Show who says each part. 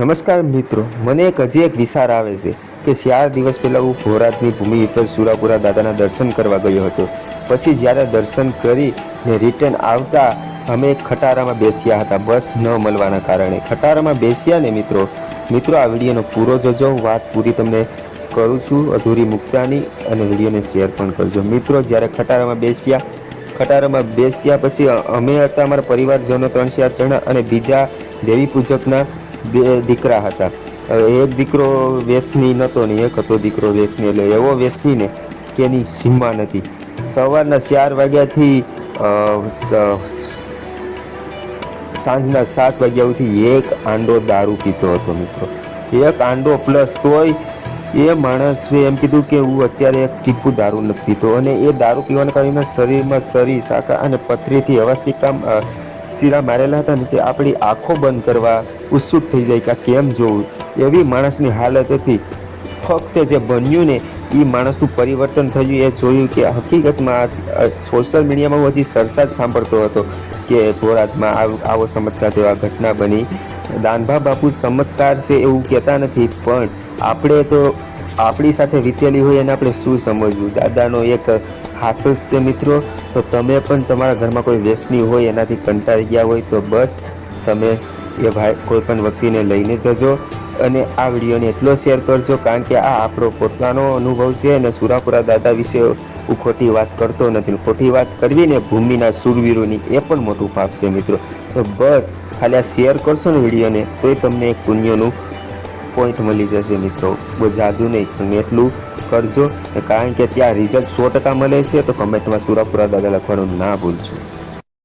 Speaker 1: નમસ્કાર મિત્રો, મને એક હજી એક વિચાર આવે છે કે ચાર દિવસ પહેલાં હું ભોરાતની ભૂમિ પર સુરાપુરા દાદાના દર્શન કરવા ગયો હતો. પછી જ્યારે દર્શન કરી ને રિટર્ન આવતા, અમે ખટારામાં બેસ્યા હતા, બસ ન મળવાના કારણે. ખટારામાં બેસ્યા ને મિત્રો મિત્રો, આ વિડીયોનો પૂરો જોજો. વાત પૂરી તમને કરું છું, અધૂરી મુક્તાની, અને વિડીયોને શેર પણ કરજો. મિત્રો, જ્યારે ખટારામાં બેસ્યા ખટારામાં બેસ્યા પછી અમે હતા અમારા પરિવારજનો ત્રણ ચાર જણા અને બીજા દેવી પૂજકના બે દીકરા હતા. એક દીકરો વેસની નહોતો ને એક હતો દીકરો વેસની એટલે એવો વેસની ને કે એની સીમા નથી. સવારના ચાર વાગ્યાથી સાંજના સાત વાગ્યા સુધી એક આંડો દારૂ પીતો હતો મિત્રો. એક આંડો પ્લસ તોય એ માણસે એમ કીધું કે હું અત્યારે એક ટીપું દારૂ નથી પીતો. અને એ દારૂ પીવાના કારણે શરીરમાં શરી શાખા અને પથરીથી સિક્કા અ, શીરા મારેલા હતા ને કે આપણી આંખો બંધ કરવા ઉત્સુક થઈ જાય કે કેમ જોવું? એવી માણસની હાલત હતી. ફક્ત જે બન્યું ને એ માણસનું પરિવર્તન થયું, એ જોયું કે હકીકતમાં સોશિયલ મીડિયામાં હું હજી સરસાદ સાંભળતો હતો કે ભોરાતમાં આવ- ચમત્કાર જેવા ઘટના બની. દાનભા બાપુ ચમત્કાર છે એવું કહેતા નથી, પણ આપણે તો આપણી સાથે વીતેલી હોય એને આપણે શું સમજવું? દાદાનો એક હાસ્ય મિત્રો તો તમે પણ તમારા ઘરમાં કોઈ વ્યસની હોય, એનાથી કંટાળી ગયા હોય, તો બસ તમે એ ભાઈ કોઈ પણ વ્યક્તિને લઈને જજો અને આ વિડીયોને એટલો શેર કરજો, કારણ કે આ આપણો પોતાનો અનુભવ છે અને સુરાપુરા દાદા વિશે હું ખોટી વાત કરતો નથી. ખોટી વાત કરવી ને ભૂમિના સુરવીરોની એ પણ મોટું પાપ છે મિત્રો. તો બસ ખાલી આ શેર કરશો ને વિડીયોને, તોય તમને એક પુણ્યનું પોઈન્ટ મળી જશે મિત્રો. બહુ જાજુ નહીં, પણ એટલું કરજો. કારણ કે ત્યાં રિઝલ્ટ સો ટકા મળે છે, તો કમેન્ટમાં સુરાપુરા દાદા લખવાનું ના ભૂલજો